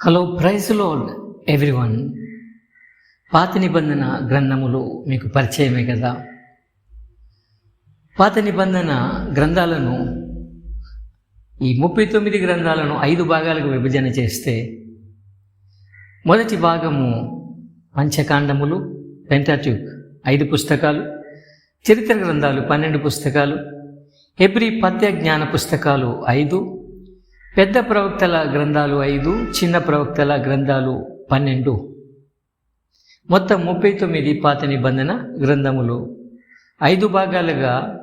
Hello praise load everyone. పాత నిబంధన గ్రంథములు మీకు పరిచయమే కదా? పాత నిబంధన గ్రంథాలను ఈ ముప్పై తొమ్మిది గ్రంథాలను ఐదు భాగాలకు విభజన చేస్తే మొదటి భాగము పంచకాండములు పెంటాట్యూక్ ఐదు పుస్తకాలు చరిత్ర గ్రంథాలు పన్నెండు పుస్తకాలు ఎబ్రి పద్య జ్ఞాన పుస్తకాలు ఐదు పెద్ద ప్రవక్తల గ్రంథాలు ఐదు చిన్న ప్రవక్తల గ్రంథాలు పన్నెండు. మొత్తం ముప్పై తొమ్మిది పాత నిబంధన గ్రంథములు. ఐదు భాగాలుగా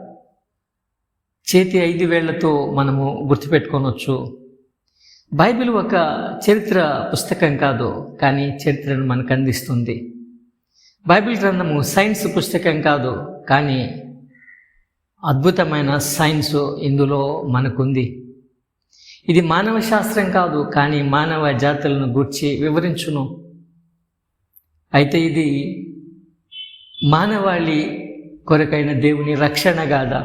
చేతి ఐదు వేళ్ళతో మనము గుర్తుపెట్టుకోనొచ్చు. బైబిల్ ఒక చరిత్ర పుస్తకం కాదు కానీ చరిత్రను మనకు అందిస్తుంది. బైబిల్ గ్రంథము సైన్స్ పుస్తకం కాదు కానీ అద్భుతమైన సైన్స్ ఇందులో మనకుంది. ఇది మానవ శాస్త్రం కాదు కానీ మానవ జాతులను గూర్చి వివరించును. అయితే ఇది మానవాళి కొరకైన దేవుని రక్షణ కాదా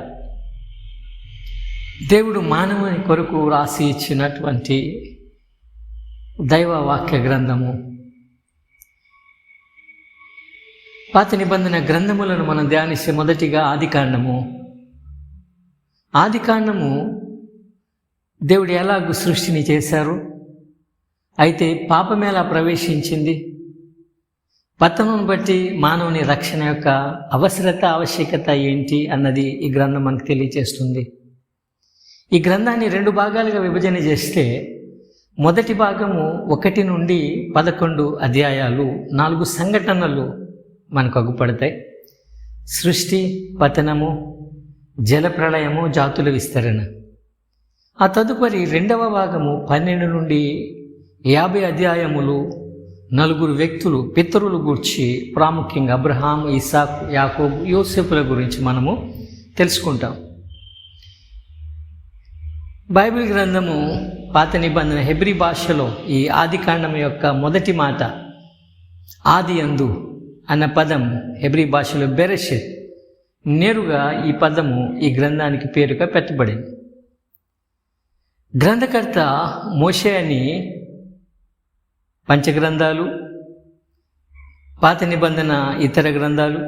దేవుడు మానవుని కొరకు రాసి ఇచ్చినటువంటి దైవ వాక్య గ్రంథము. పాత నిబంధన గ్రంథములను మనం ధ్యానిస్తే మొదటిగా ఆదికాండము ఆదికాండము దేవుడు ఎలాగూ సృష్టిని చేశారు? అయితే పాపం ఎలా ప్రవేశించింది? పతనం బట్టి మానవుని రక్షణ యొక్క అవసరత ఆవశ్యకత ఏంటి అన్నది ఈ గ్రంథం మనకు తెలియజేస్తుంది. ఈ గ్రంథాన్ని రెండు భాగాలుగా విభజన చేస్తే మొదటి భాగము ఒకటి నుండి పదకొండు అధ్యాయాలు నాలుగు సంఘటనలు మనకు అగ్గుపడతాయి సృష్టి పతనము జలప్రళయము జాతుల విస్తరణ. ఆ తదుపరి రెండవ భాగము పన్నెండు నుండి యాభై అధ్యాయములు నలుగురు వ్యక్తులు పితరులు గూర్చి ప్రాముఖ్యంగా అబ్రహాం ఇసాక్ యాకోబ్ యోసెఫుల గురించి మనము తెలుసుకుంటాం. బైబిల్ గ్రంథము పాత నిబంధన హెబ్రి భాషలో ఈ ఆదికాండం యొక్క మొదటి మాట ఆది అందు అన్న పదం హెబ్రి భాషలో బెరెషెత్. నేరుగా ఈ పదము ఈ గ్రంథానికి పేరుగా పెట్టబడింది. గ్రంథకర్త మోషే అని పంచగ్రంథాలు పాత నిబంధన ఇతర గ్రంథాలు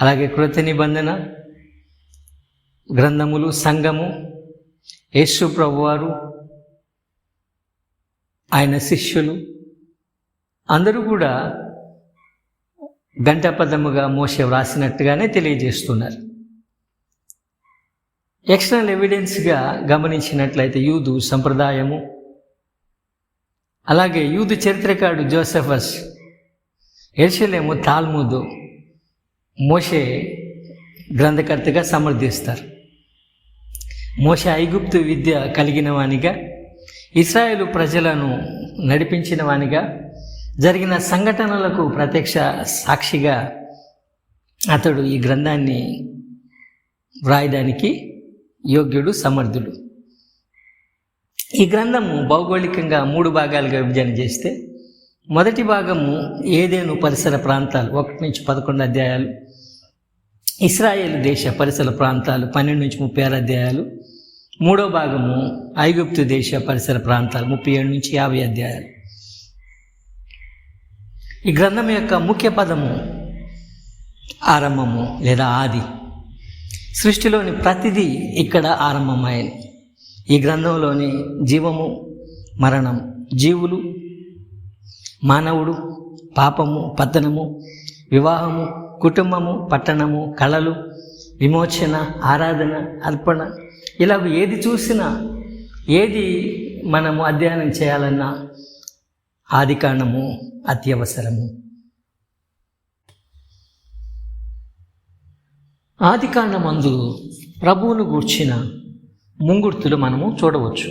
అలాగే కృత నిబంధన గ్రంథములు సంఘము యేసు ప్రభువారు ఆయన శిష్యులు అందరూ కూడా గంటపదముగా మోసే వ్రాసినట్టుగానే తెలియజేస్తున్నారు. ఎక్స్టర్నల్ ఎవిడెన్స్గా గమనించినట్లయితే యూదు సంప్రదాయము. అలాగే యూదు చరిత్రకారుడు జోసెఫస్ ఎర్షలేము తాల్ముదు మోషే గ్రంథకర్తగా సమర్థిస్తారు. మోషే ఐగుప్తు విద్య కలిగిన వానిగా ఇస్రాయేలు ప్రజలను నడిపించిన వానిగా జరిగిన సంఘటనలకు ప్రత్యక్ష సాక్షిగా అతడు ఈ గ్రంథాన్ని వ్రాయడానికి యోగ్యుడు సమర్థుడు. ఈ గ్రంథము భౌగోళికంగా మూడు భాగాలుగా విభజన చేస్తే మొదటి భాగము ఏదేను పరిసర ప్రాంతాలు ఒకటి నుంచి పదకొండు అధ్యాయాలు ఇస్రాయేల్ దేశ పరిసర ప్రాంతాలు పన్నెండు నుంచి ముప్పై ఆరు అధ్యాయాలు మూడో భాగము ఐగుప్తు దేశ పరిసర ప్రాంతాలు ముప్పై ఏడు నుంచి యాభై అధ్యాయాలు. ఈ గ్రంథం యొక్క ముఖ్య పదము ఆరంభము లేదా ఆది. సృష్టిలోని ప్రతిదీ ఇక్కడ ఆరంభమైంది. ఈ గ్రంథంలోని జీవము మరణం జీవులు మానవుడు పాపము పతనము వివాహము కుటుంబము పట్టణము కళలు విమోచన ఆరాధన అర్పణ ఇలా ఏది చూసినా ఏది మనము అధ్యయనం చేయాలన్నా ఆది ఆదికాండము అత్యవసరము. ఆదికాండమందు ప్రభువును గూర్చిన ముంగుర్తులు మనము చూడవచ్చు.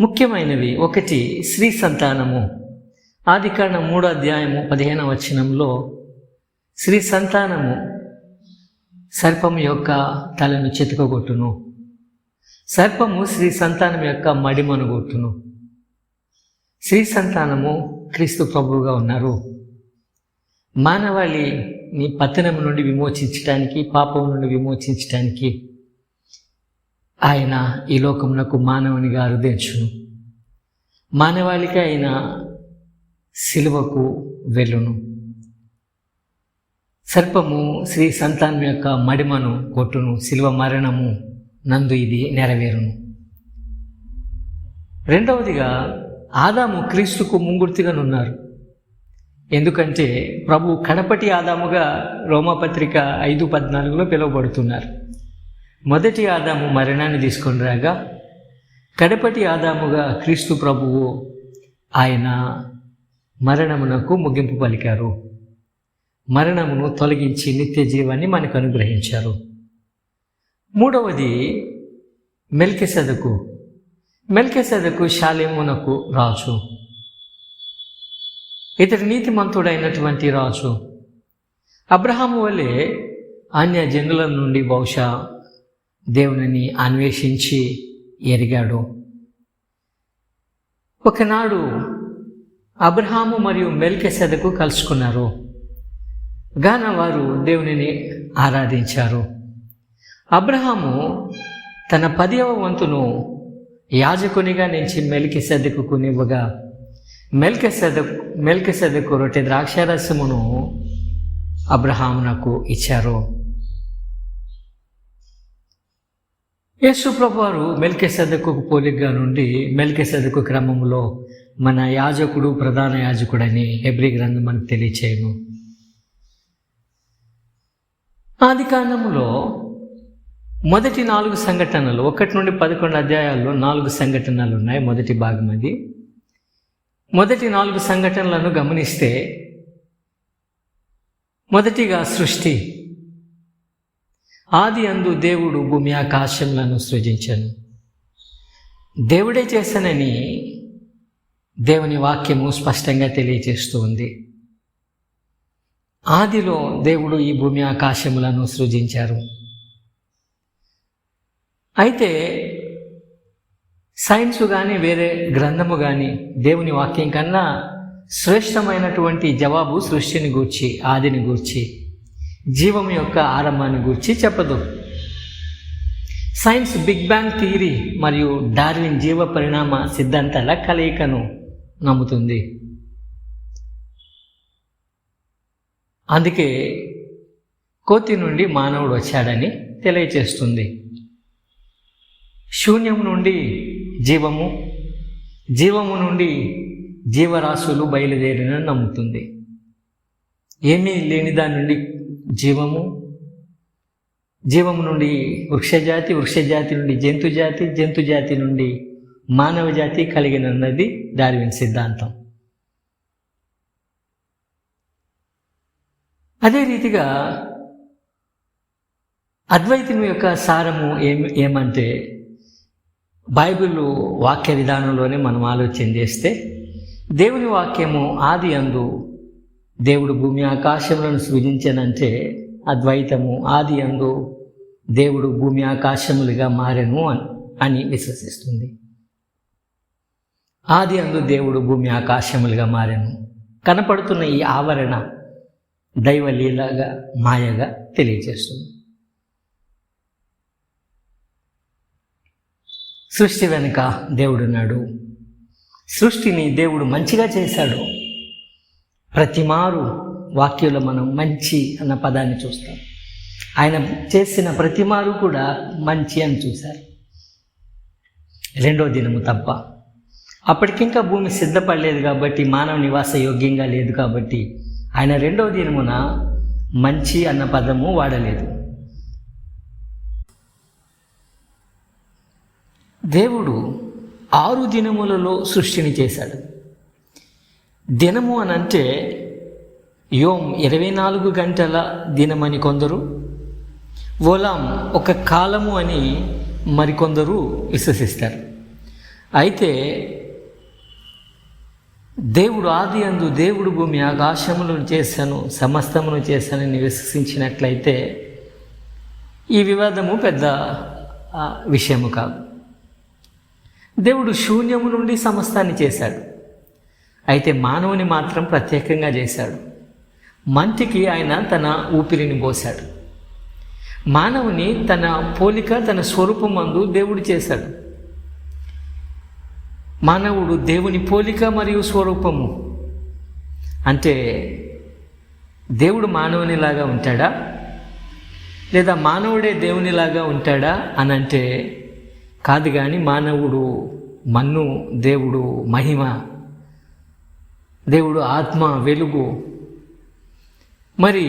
ముఖ్యమైనవి ఒకటి స్త్రీ సంతానము. ఆదికాండ మూడో అధ్యాయము పదిహేనవ వచనంలో స్త్రీ సంతానము సర్పము యొక్క తలను చెతుకగొట్టును. సర్పము స్త్రీ సంతానం యొక్క మడిమను కొట్టును స్త్రీ సంతానము క్రీస్తు ప్రభువుగా ఉన్నారు. మానవాళి నీ పతనం నుండి విమోచించటానికి పాపం నుండి విమోచించటానికి ఆయన ఈ లోకమునకు మానవునిగా అరుదించును మానవాళిక ఆయన శిలువకు వెళ్ళును. సర్పము శ్రీ సంతానం యొక్క మడిమను కొట్టును. శిలువ మరణము నందు ఇది నెరవేరును. రెండవదిగా ఆదాము క్రీస్తుకు ముంగుర్తిగానున్నారు ఎందుకంటే ప్రభు కడపటి ఆదాముగా రోమపత్రిక ఐదు పద్నాలుగులో పిలువబడుతున్నారు. మొదటి ఆదాము మరణాన్ని తీసుకొని రాగా కడపటి ఆదాముగా క్రీస్తు ప్రభువు ఆయన మరణమునకు ముగింపు పలికారు. మరణమును తొలగించి నిత్య జీవాన్ని మనకు అనుగ్రహించారు. మూడవది మెల్కెసదకు. మెల్కెసదకు శాలేమునకు రాజు. ఇతడు నీతిమంతుడైనటువంటి రాజు. అబ్రహాము వలె అన్య జనుల నుండి బహుశా దేవునిని అన్వేషించి ఎరిగాడు. ఒకనాడు అబ్రహాము మరియు మెల్కెసెదకు కలుసుకున్నారు. గాన వారు దేవునిని ఆరాధించారు. అబ్రహాము తన పదవ వంతును యాజకునిగా నుంచి మెల్కెసెదకు కొనివ్వగా మెల్కెసెద మెల్కెసెదకు రొట్టె ద్రాక్షారసమును అబ్రహామునకు ఇచ్చారు. యేసు ప్రభువారు మెల్కెసెదకు పోలిగ్గా నుండి మెల్కెసెదకు క్రమంలో మన యాజకుడు ప్రధాన యాజకుడని హెబ్రి గ్రంథం మనకు తెలియచేయను. ఆది కాలంలో మొదటి నాలుగు సంఘటనలు ఒకటి నుండి పదకొండు అధ్యాయాల్లో నాలుగు సంఘటనలు ఉన్నాయి. మొదటి భాగం అది. మొదటి నాలుగు సంఘటనలను గమనిస్తే మొదటిగా సృష్టి ఆది అందు దేవుడు భూమి ఆకాశములను సృజించను. దేవుడే చేశానని దేవుని వాక్యము స్పష్టంగా తెలియజేస్తూ ఉంది. ఆదిలో దేవుడు ఈ భూమి ఆకాశములను సృజించారు. అయితే సైన్స్ కానీ వేరే గ్రంథము కానీ దేవుని వాక్యం కన్నా శ్రేష్టమైనటువంటి జవాబు సృష్టిని గూర్చి ఆదిని గూర్చి జీవం యొక్క ఆరంభాన్ని గూర్చి చెప్పదు. సైన్స్ బిగ్ బ్యాంగ్ థియరీ మరియు డార్విన్ జీవ పరిణామ సిద్ధాంతాల కలయికను నమ్ముతుంది. అందుకే కోతి నుండి మానవుడు వచ్చాడని తెలియచేస్తుంది. శూన్యం నుండి జీవము జీవము నుండి జీవరాశులు బయలుదేరిన నమ్ముతుంది. ఏమీ లేని దాని నుండి జీవము జీవము నుండి వృక్షజాతి వృక్షజాతి నుండి జంతుజాతి జంతుజాతి నుండి మానవ జాతి కలిగినన్నది డార్విన్ సిద్ధాంతం. అదే రీతిగా అద్వైతం యొక్క సారము ఏమి ఏమంటే బైబిల్ వాక్య విధానంలోనే మనం ఆలోచన చేస్తే దేవుని వాక్యము ఆది అందు దేవుడు భూమి ఆకాశములను సృజించనంటే అద్వైతము ఆది అందు దేవుడు భూమి ఆకాశములుగా మారెను అని విశ్వసిస్తుంది. ఆది అందు దేవుడు భూమి ఆకాశములుగా మారెను. కనపడుతున్న ఈ ఆవరణ దైవలీలగా మాయగా తెలియజేస్తుంది. సృష్టి వెనుక దేవుడున్నాడు. సృష్టిని దేవుడు మంచిగా చేశాడు. ప్రతిమారు వాక్యంలో మనం మంచి అన్న పదాన్ని చూస్తాం. ఆయన చేసిన ప్రతిమారు కూడా మంచి అని చూశారు. రెండో దినము తప్ప. అప్పటికింకా భూమి సిద్ధపడలేదు కాబట్టి మానవ నివాస యోగ్యంగా లేదు కాబట్టి ఆయన రెండో దినమున మంచి అన్న పదము వాడలేదు. దేవుడు ఆరు దినములలో సృష్టిని చేశాడు. దినము అని అంటే యోం ఇరవై నాలుగు గంటల దినమని కొందరు ఓలాం ఒక కాలము అని మరికొందరు విశ్వసిస్తారు. అయితే దేవుడు ఆది అందు దేవుడు భూమి ఆకాశములను చేశాను సమస్తమును చేశానని విశ్వసించినట్లయితే ఈ వివాదము పెద్ద విషయము కాదు. దేవుడు శూన్యము నుండి సమస్తాన్ని చేశాడు. అయితే మానవుని మాత్రం ప్రత్యేకంగా చేశాడు. మంటికి ఆయన తన ఊపిరిని పోశాడు. మానవుని తన పోలిక తన స్వరూపం అందు దేవుడు చేశాడు. మానవుడు దేవుని పోలిక మరియు స్వరూపము. అంటే దేవుడు మానవునిలాగా ఉంటాడా? లేదా మానవుడే దేవునిలాగా ఉంటాడా? అని అంటే కాదు కానీ మానవుడు మన్ను దేవుడు మహిమ దేవుడు ఆత్మ వెలుగు. మరి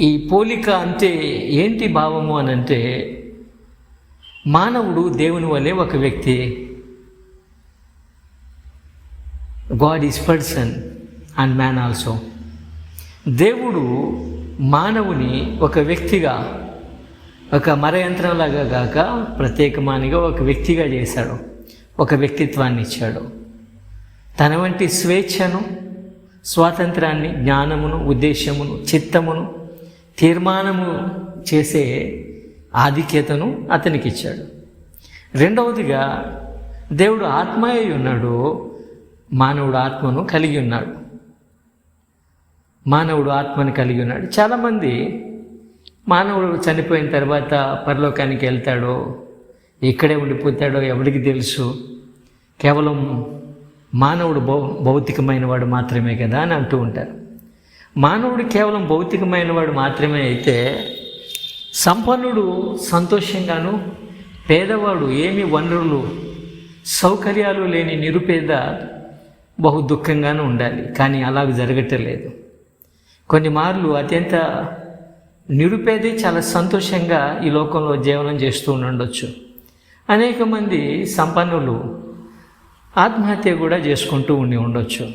ఈ పోలిక అంటే ఏంటి భావము అని అంటే మానవుడు దేవుని వలె ఒక వ్యక్తి. God is person and man also. దేవుడు మానవుని ఒక వ్యక్తిగా ఒక మరయంత్రంలాగా కాక ప్రత్యేకమానిగా ఒక వ్యక్తిగా చేశాడు. ఒక వ్యక్తిత్వాన్ని ఇచ్చాడు. తన వంటి స్వేచ్ఛను స్వాతంత్రాన్ని జ్ఞానమును ఉద్దేశమును చిత్తమును తీర్మానము చేసే ఆధిక్యతను అతనికి ఇచ్చాడు రెండవదిగా దేవుడు ఆత్మయ్య ఉన్నాడు మానవుడు ఆత్మను కలిగి ఉన్నాడు. మానవుడు ఆత్మను కలిగి ఉన్నాడు. చాలామంది మానవుడు చనిపోయిన తర్వాత పరలోకానికి వెళ్తాడో ఇక్కడే ఉండిపోతాడో ఎవరికి తెలుసు? కేవలం మానవుడు భౌ భౌతికమైన వాడు మాత్రమే కదా అని అంటూ ఉంటారు. మానవుడు కేవలం భౌతికమైన వాడు మాత్రమే అయితే సంపన్నుడు సంతోషంగాను పేదవాడు ఏమి వనరులు సౌకర్యాలు లేని నిరుపేద బహు దుఃఖంగానూ ఉండాలి. కానీ అలాగ జరగటలేదు కొన్ని మార్లు అత్యంత నిరుపేది చాలా సంతోషంగా ఈ లోకంలో జీవనం చేస్తూ ఉండొచ్చు. అనేక మంది సంపన్నులు ఆత్మహత్య కూడా చేసుకుంటూ ఉండి ఉండొచ్చు.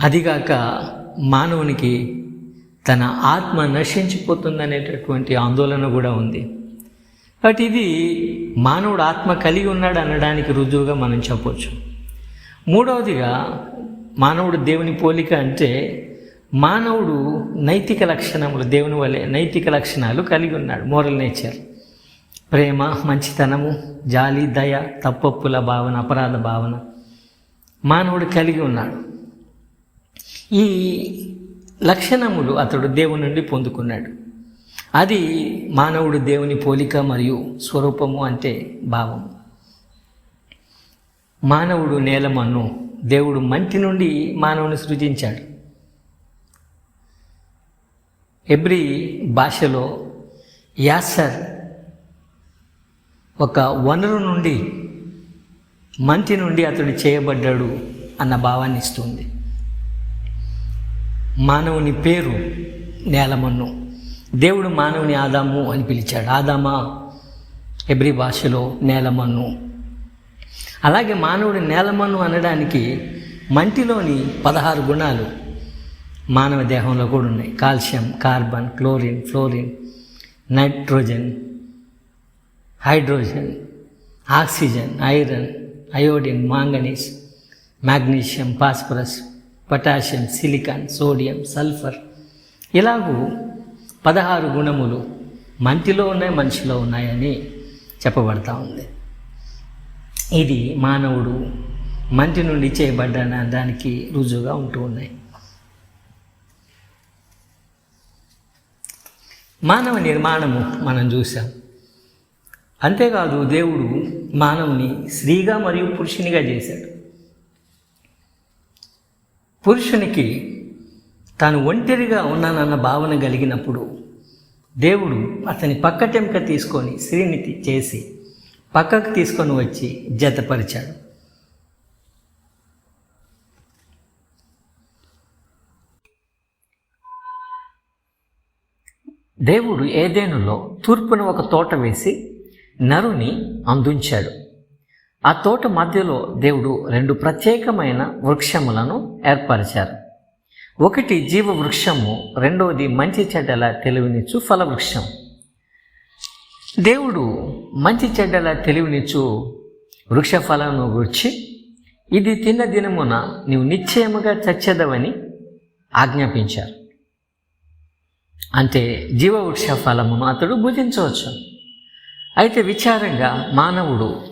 అదిగాక మానవునికి తన ఆత్మ నశించిపోతుందనేటటువంటి ఆందోళన కూడా ఉంది. బట్ ఇది మానవుడు ఆత్మ కలిగి ఉన్నాడు అనడానికి రుజువుగా మనం చెప్పవచ్చు మూడవదిగా మానవుడు దేవుని పోలిక అంటే మానవుడు నైతిక లక్షణములు దేవుని వలె నైతిక లక్షణాలు కలిగి ఉన్నాడు. మోరల్ నేచర్ ప్రేమ మంచితనము జాలి దయ తప్పప్పుల భావన అపరాధ భావన మానవుడు కలిగి ఉన్నాడు. ఈ లక్షణములు అతడు దేవుని నుండి పొందుకున్నాడు. అది మానవుడు దేవుని పోలిక మరియు స్వరూపము అంటే భావము మానవుడు నేలమన్ను దేవుడు మంటి నుండి మానవుని సృజించాడు. ఎబ్రి భాషలో యాసర్ ఒక వనరు నుండి మంచి నుండి అతడు చేయబడ్డాడు అన్న భావాన్ని ఇస్తుంది. మానవుని పేరు నేలమన్ను. దేవుడు మానవుని ఆదాము అని పిలిచాడు. ఆదామా ఎబ్రి భాషలో నేలమన్ను. అలాగే మానవుడి నేలమన్ను అనడానికి మంటిలోని పదహారు గుణాలు మానవ దేహంలో కూడా ఉన్నాయి. Calcium carbon chlorine fluorine nitrogen hydrogen oxygen iron iodine manganese magnesium phosphorus potassium silicon sodium sulphur. ఇలాగూ పదహారు గుణములు మంటిలో ఉన్నాయి మనిషిలో ఉన్నాయని చెప్పబడతా ఉంది. ఇది మానవుడు మంటి నుండి చేయబడ్డ దానికి రుజువుగా ఉంటూ ఉన్నాయి. మానవ నిర్మాణము మనం చూసాం అంతేకాదు దేవుడు మానవుని స్త్రీగా మరియు పురుషునిగా చేశాడు. పురుషునికి తాను ఒంటరిగా ఉన్నానన్న భావన కలిగినప్పుడు దేవుడు అతని పక్కటెంక తీసుకొని స్త్రీని చేసి పక్కకు తీసుకొని వచ్చి జతపరిచాడు. దేవుడు ఏదేనులో తూర్పున ఒక తోట వేసి నరుని అందించాడు. ఆ తోట మధ్యలో దేవుడు రెండు ప్రత్యేకమైన వృక్షములను ఏర్పరిచారు. ఒకటి జీవ వృక్షము రెండవది మంచి చెడ్డల తెలివినిచ్చు ఫలవృక్షం. దేవుడు మంచి చెడ్డల తెలివినిచ్చు వృక్ష ఫలను గుర్చి ఇది తిన్న దినమున నీవు నిశ్చయముగా చచ్చేదవని ఆజ్ఞాపించారు. అంటే జీవవృక్ష ఫలమును అతడు భుజించవచ్చు. అయితే విచారంగా మానవుడు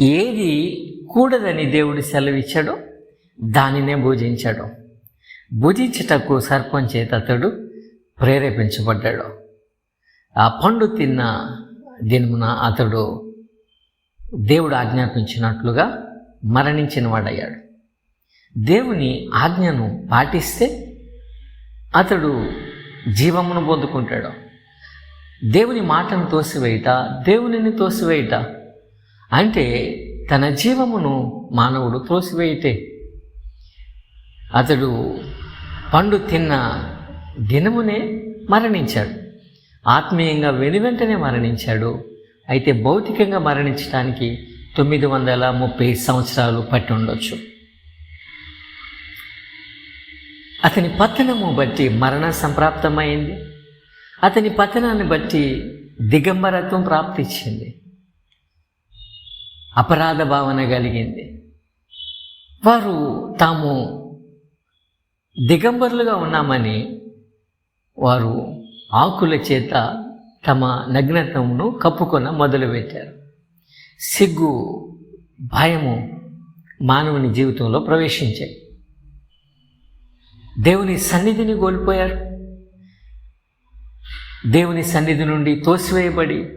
ఏది కూడదని దేవుడు సెలవిచ్చాడో దానినే భుజించాడు. భుజించటకు సర్పం చేత అతడు ప్రేరేపించబడ్డాడు. ఆ పండు తిన్న దినమున అతడు దేవుడు ఆజ్ఞాపించినట్లుగా మరణించిన వాడయ్యాడు దేవుని ఆజ్ఞను పాటిస్తే అతడు జీవమును పొందుకుంటాడు. దేవుని మాటను తోసివేయట దేవునిని తోసివేయట. అంటే తన జీవమును మానవుడు తోసివేయటే. అతడు పండు తిన్న దినమునే మరణించాడు. ఆత్మీయంగా వెనువెంటనే మరణించాడు. అయితే భౌతికంగా మరణించడానికి తొమ్మిది వందల ముప్పై సంవత్సరాలు పట్టి ఉండొచ్చు అతని పతనము బట్టి మరణ సంప్రాప్తమైంది. అతని పతనాన్ని బట్టి దిగంబరత్వం ప్రాప్తించింది అపరాధ భావన కలిగింది. వారు తాము దిగంబరులుగా ఉన్నామని వారు ఆకుల చేత తమ నగ్నత్వమును కప్పుకొన మొదలుపెట్టారు. సిగ్గు భయము మానవుని జీవితంలో ప్రవేశించాయి. దేవుని సన్నిధిని కోల్పోయారు. దేవుని సన్నిధి నుండి తోసివేయబడి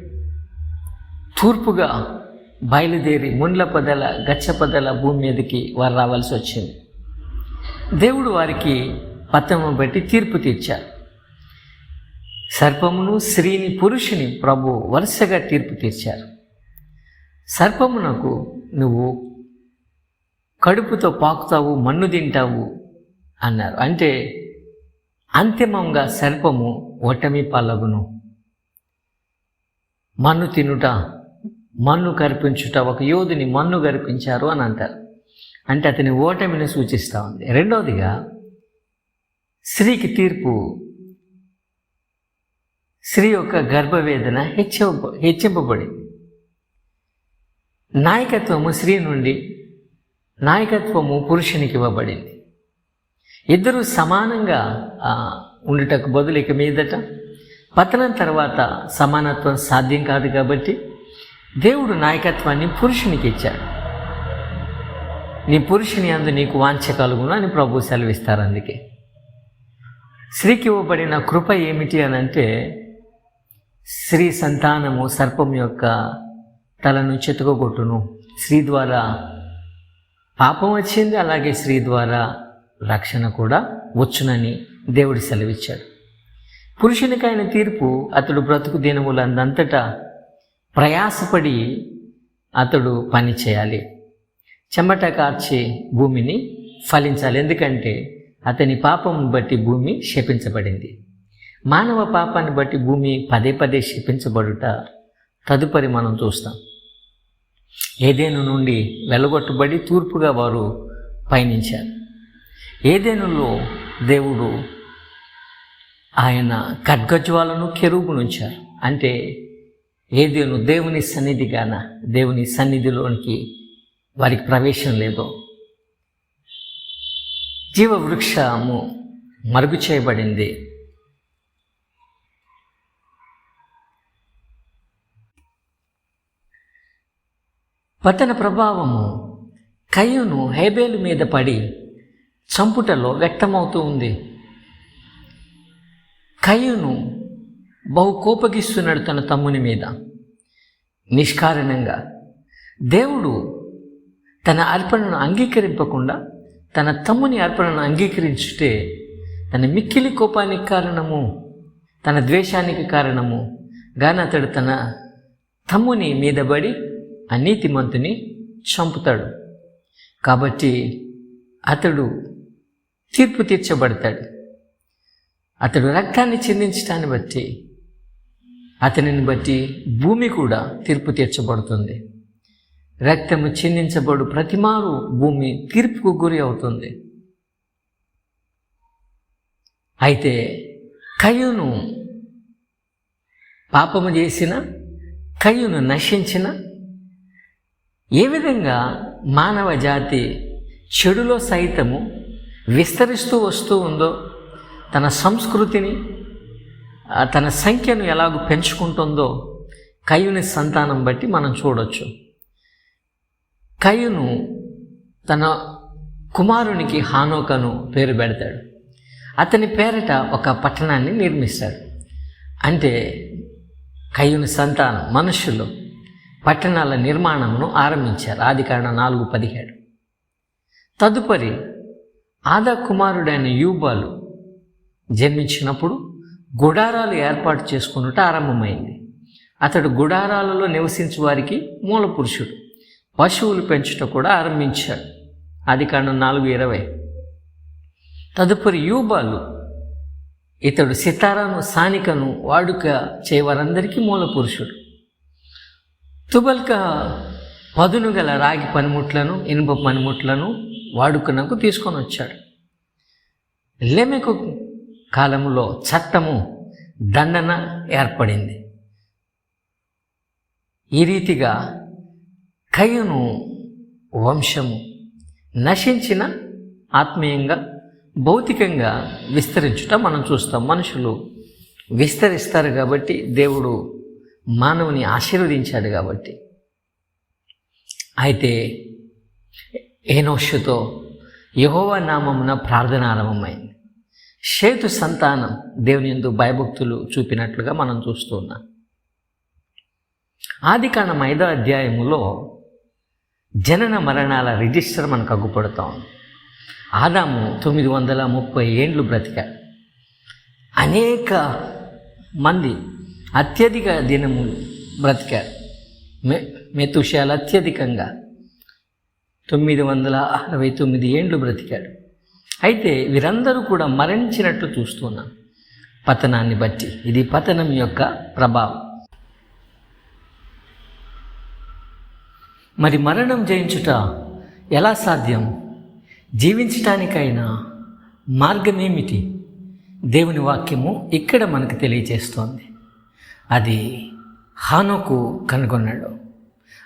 తూర్పుగా బయలుదేరి ముండ్ల పదల గచ్చ పదల భూమి మీదకి వారు రావాల్సి వచ్చింది. దేవుడు వారికి పతము బట్టి తీర్పు తీర్చారు. సర్పమును స్త్రీని పురుషుని ప్రభు వరుసగా తీర్పు తీర్చారు. సర్పమునకు నువ్వు కడుపుతో పాకుతావు మన్ను తింటావు అన్నారు. అంటే అంతిమంగా సర్పము ఓటమి పల్లగును మన్ను తినుట మన్ను కరిపించుట ఒక యోధుని మన్ను గరిపించారు అని అంటారు. అంటే అతని ఓటమిని సూచిస్తూ ఉంది. రెండవదిగా స్త్రీకి తీర్పు స్త్రీ యొక్క గర్భవేదన హెచ్చింప హెచ్చింపబడింది. నాయకత్వము స్త్రీ నుండి నాయకత్వము పురుషునికి ఇవ్వబడింది. ఇద్దరు సమానంగా ఆ, ఉండుటకు బదులు ఇక మీదట పతనం తర్వాత సమానత్వం సాధ్యం కాదు కాబట్టి దేవుడు నాయకత్వాన్ని పురుషునికి ఇచ్చాడు. నీ పురుషుని అందు నీకు వాంఛ కలుగును అని ప్రభు సెలవిస్తారు అందుకే. స్త్రీకి ఇవ్వబడిన కృప ఏమిటి అని అంటే స్త్రీ సంతానము సర్పం యొక్క తలను చెతుకగొట్టును. స్త్రీ ద్వారా పాపం వచ్చింది అలాగే స్త్రీ ద్వారా రక్షణ కూడా వచ్చునని దేవుడు సెలవిచ్చాడు. పురుషునికైన తీర్పు అతడు బ్రతుకు దినములందంతటా ప్రయాసపడి అతడు పని చేయాలి. చెమట కార్చి భూమిని ఫలించాలి. ఎందుకంటే అతని పాపం బట్టి భూమి శపించబడింది. మానవ పాపాన్ని బట్టి భూమి పదే పదే శపించబడుట తదుపరి మనం చూస్తాం. ఏదేను నుండి వెలగొట్టబడి తూర్పుగా వారు పయనించారు. ఏదేనులో దేవుడు ఆయన ఖడ్గజ్వాలను కెరూపునుంచారు అంటే ఏదేను దేవుని సన్నిధిగాన దేవుని సన్నిధిలోనికి వారికి ప్రవేశం లేదు. జీవవృక్షము మరుగు చేయబడింది. పతన ప్రభావము కయ్యను హైబేలు మీద పడి చంపుటలో వ్యక్తమవుతూ ఉంది. కయ్యును బహు కోపగిస్తున్నాడు తన తమ్ముని మీద. నిష్కారణంగా దేవుడు తన అర్పణను అంగీకరింపకుండా తన తమ్ముని అర్పణను అంగీకరించుటే తన మిక్కిలి కోపానికి కారణము తన ద్వేషానికి కారణము. గాని అతడు తన తమ్ముని మీద పడి ఆ నీతిమంతుని చంపుతాడు. కాబట్టి అతడు తీర్పు తీర్చబడతాడు. అతడు రక్తాన్ని చెందించడాన్ని బట్టి అతనిని బట్టి భూమి కూడా తీర్పు తీర్చబడుతుంది. రక్తము చెందించబడు ప్రతిమారు భూమి తీర్పుకు గురి అవుతుంది. అయితే కయ్యూను పాపము చేసిన కయ్యూను నశించిన ఏ విధంగా మానవ జాతి చెడులో సైతము విస్తరిస్తూ వస్తూ ఉందో తన సంస్కృతిని తన సంఖ్యను ఎలాగ పెంచుకుంటుందో కయుని సంతానం బట్టి మనం చూడొచ్చు. కయును తన కుమారునికి హానోకను పేరు పెడతాడు. అతని పేరిట ఒక పట్టణాన్ని నిర్మిస్తాడు అంటే కయుని సంతానం మనుషులు పట్టణాల నిర్మాణమును ఆరంభించారు. ఆది కారణం నాలుగు పదిహేడు. తదుపరి ఆదా కుమారుడైన యూబాలు జన్మించినప్పుడు గుడారాలు ఏర్పాటు చేసుకున్నట్టు ఆరంభమైంది. అతడు గుడారాలలో నివసించే వారికి మూల పురుషుడు పశువులు పెంచుట కూడా ఆరంభించాడు. అది కాండం నాలుగు ఇరవై. తదుపరి యూబాలు ఇతడు సితారాను సానికను వాడుక చేయవారందరికీ మూల పురుషుడు తుబల్క పదును గల రాగి పనిముట్లను ఇనుప పనిముట్లను వాడుకనకు తీసుకొని వచ్చాడు. లెమెకు కాలంలో చట్టము దండన ఏర్పడింది. ఈ రీతిగా కయ్యను వంశము నశించిన ఆత్మీయంగా భౌతికంగా విస్తరించుట మనం చూస్తాం. మనుషులు విస్తరిస్తారు కాబట్టి దేవుడు మానవుని ఆశీర్వదించాడు కాబట్టి. అయితే ఏనోషుతో యహోవ నామమున ప్రార్థన ఆరంభమైంది. షేతు సంతానం దేవుని ఎందు భయభక్తులు చూపినట్లుగా మనం చూస్తున్నాం ఆది కాండం ఐదో అధ్యాయములో జనన మరణాల రిజిస్టర్ మనకు అగ్గుపడుతూ ఉంది. ఆదాము తొమ్మిది వందల ముప్పై ఏండ్లు బ్రతిక అనేక మంది అత్యధిక దినములు బ్రతికారు. మె మెతుషాలు అత్యధికంగా తొమ్మిది వందల అరవై తొమ్మిది ఏండ్లు బ్రతికాడు. అయితే వీరందరూ కూడా మరణించినట్లు చూస్తున్నాం. పతనాన్ని బట్టి ఇది పతనం యొక్క ప్రభావం. మరి మరణం జయించుట ఎలా సాధ్యం? జీవించటానికైనా మార్గమేమిటి? దేవుని వాక్యము ఇక్కడ మనకు తెలియజేస్తోంది అది హానోకు కనుగొన్నాడు.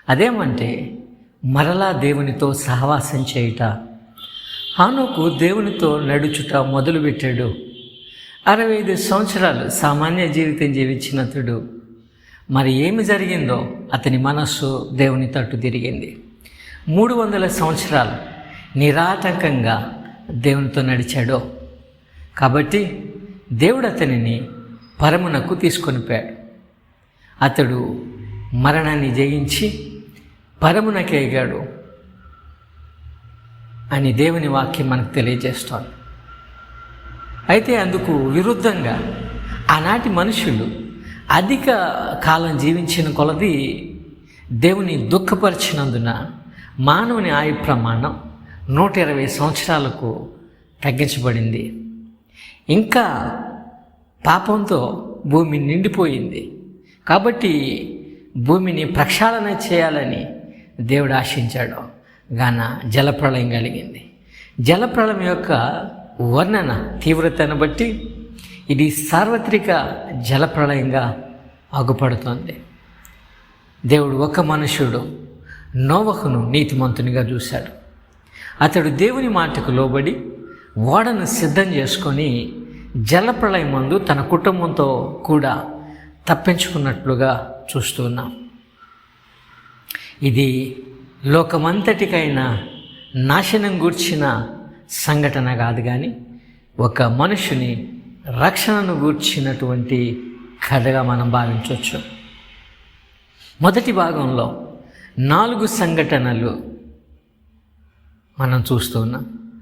అదేమంటే మరలా దేవునితో సహవాసం చేయుట. హానుకు దేవునితో నడుచుట మొదలుపెట్టాడు. అరవై ఐదు సంవత్సరాలు సామాన్య జీవితం జీవించినతుడు. మరి ఏమి జరిగిందో అతని మనస్సు దేవుని తట్టు తిరిగింది. మూడు వందల సంవత్సరాలు నిరాటంకంగా దేవునితో నడిచాడో. కాబట్టి దేవుడు అతనిని పరమునకు తీసుకొనిపోయాడు. అతడు మరణాన్ని జయించి పరమునకేగాడు అని దేవుని వాక్యం మనకు తెలియజేస్తోంది. అయితే అందుకు విరుద్ధంగా ఆనాటి మనుషులు అధిక కాలం జీవించిన కొలది దేవుని దుఃఖపరిచినందున మానవుని ఆయు ప్రమాణం నూట ఇరవై సంవత్సరాలకు తగ్గించబడింది. ఇంకా పాపంతో భూమి నిండిపోయింది. కాబట్టి భూమిని ప్రక్షాళన చేయాలని దేవుడు ఆశించాడు. గాన జలప్రళయం కలిగింది. జలప్రళయం యొక్క వర్ణన తీవ్రతను బట్టి ఇది సార్వత్రిక జలప్రళయంగా అగుపడుతోంది దేవుడు ఒక మనుషుడు నోవహును నీతిమంతునిగా చూశాడు. అతడు దేవుని మాటకు లోబడి ఓడను సిద్ధం చేసుకొని జలప్రళయం ముందు తన కుటుంబంతో కూడా తప్పించుకున్నట్లుగా చూస్తున్నాం ఇది లోకమంతటికైనా నాశనం గూర్చిన సంఘటన కాదు కానీ ఒక మనుషుని రక్షణను గూర్చినటువంటి కథగా మనం భావించవచ్చు. మొదటి భాగంలో నాలుగు సంఘటనలు మనం చూస్తున్నాం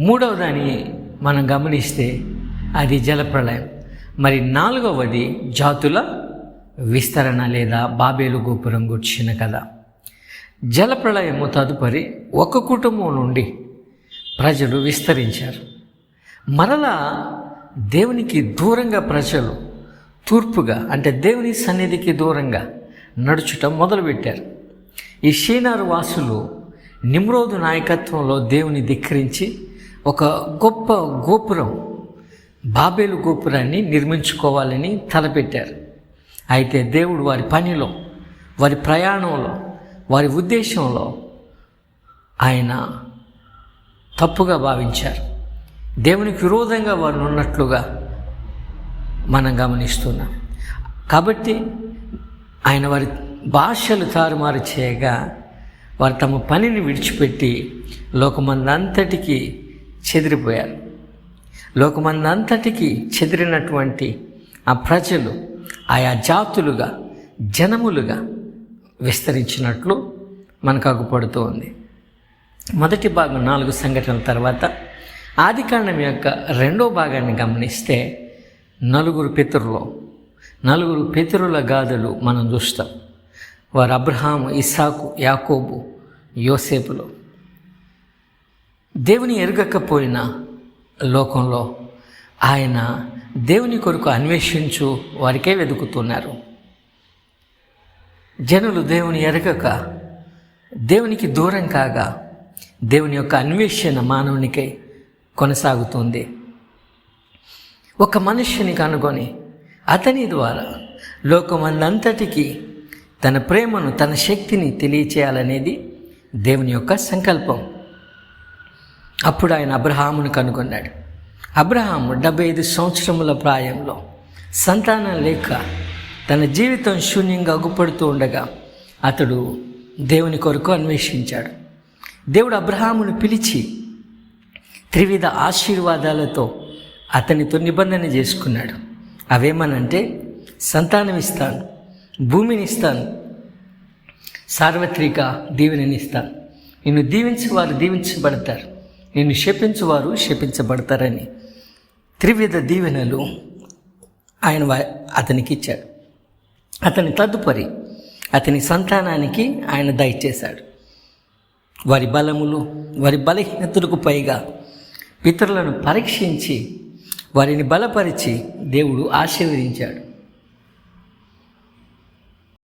మూడవ దాన్ని మనం గమనిస్తే అది జలప్రళయం మరి నాలుగవది జాతుల విస్తరణ లేదా బాబేలు గోపురం గుర్చిన కథ. జలప్రళయము తదుపరి ఒక కుటుంబం నుండి ప్రజలు విస్తరించారు. మరలా దేవునికి దూరంగా ప్రజలు తూర్పుగా అంటే దేవుని సన్నిధికి దూరంగా నడుచుటం మొదలుపెట్టారు. ఈ షీనారు వాసులు నిమ్రోదు నాయకత్వంలో దేవుని ధిక్కరించి ఒక గొప్ప గోపురం బాబేలు గోపురాన్ని నిర్మించుకోవాలని తలపెట్టారు. అయితే దేవుడు వారి పనిలో వారి ప్రయాణంలో వారి ఉద్దేశంలో ఆయన తప్పుగా భావించారు. దేవునికి విరోధంగా వారు ఉన్నట్లుగా మనం గమనిస్తున్నాం. కాబట్టి ఆయన వారి భాషలు తారుమారు చేయగా వారు తమ పనిని విడిచిపెట్టి లోకమందంతటికి చెదిరిపోయారు. లోకమందంతటికి చెదిరినటువంటి ఆ ప్రజలు ఆయా జాతులుగా జనములుగా విస్తరించినట్లు మనకు అగుపడుతూ ఉంది. మొదటి భాగం నాలుగు సంఘటనల తర్వాత ఆదికాండం యొక్క రెండో భాగాన్ని గమనిస్తే నలుగురు పితరులు నలుగురు పితరుల గాథలు మనం చూస్తాం. వారు అబ్రహాము ఇస్సాకు యాకోబు యోసేపులు. దేవుని ఎరగకపోయిన లోకంలో ఆయన దేవుని కొరకు అన్వేషించు వారికే వెతుకుతున్నారు. జనులు దేవుని ఎరగక దేవునికి దూరం కాగా దేవుని యొక్క అన్వేషణ మానవునికై కొనసాగుతుంది. ఒక మనుష్యుని కనుగొని అతని ద్వారా లోకమందంతటికి తన ప్రేమను తన శక్తిని తెలియచేయాలనేది దేవుని యొక్క సంకల్పం. అప్పుడు ఆయన అబ్రహామును కనుగొన్నాడు. అబ్రహాం డెబ్బై ఐదు సంవత్సరముల ప్రాయంలో సంతానం లేక తన జీవితం శూన్యంగా అగ్గుపడుతూ ఉండగా అతడు దేవుని కొరకు అన్వేషించాడు. దేవుడు అబ్రహామును పిలిచి త్రివిధ ఆశీర్వాదాలతో అతనితో నిబంధన చేసుకున్నాడు. అవేమనంటే సంతానం ఇస్తాను భూమిని ఇస్తాను సార్వత్రిక దీవెననిస్తాను. నిన్ను దీవించేవారు దీవించబడతారు నిన్ను శపించువారు శపించబడతారని త్రివిధ దీవెనలు ఆయన అతనికి ఇచ్చాడు. అతని తదుపరి అతని సంతానానికి ఆయన దయచేశాడు. వారి బలములు వారి బలహీనతలకు పైగా పితరులను పరీక్షించి వారిని బలపరిచి దేవుడు ఆశీర్వదించాడు.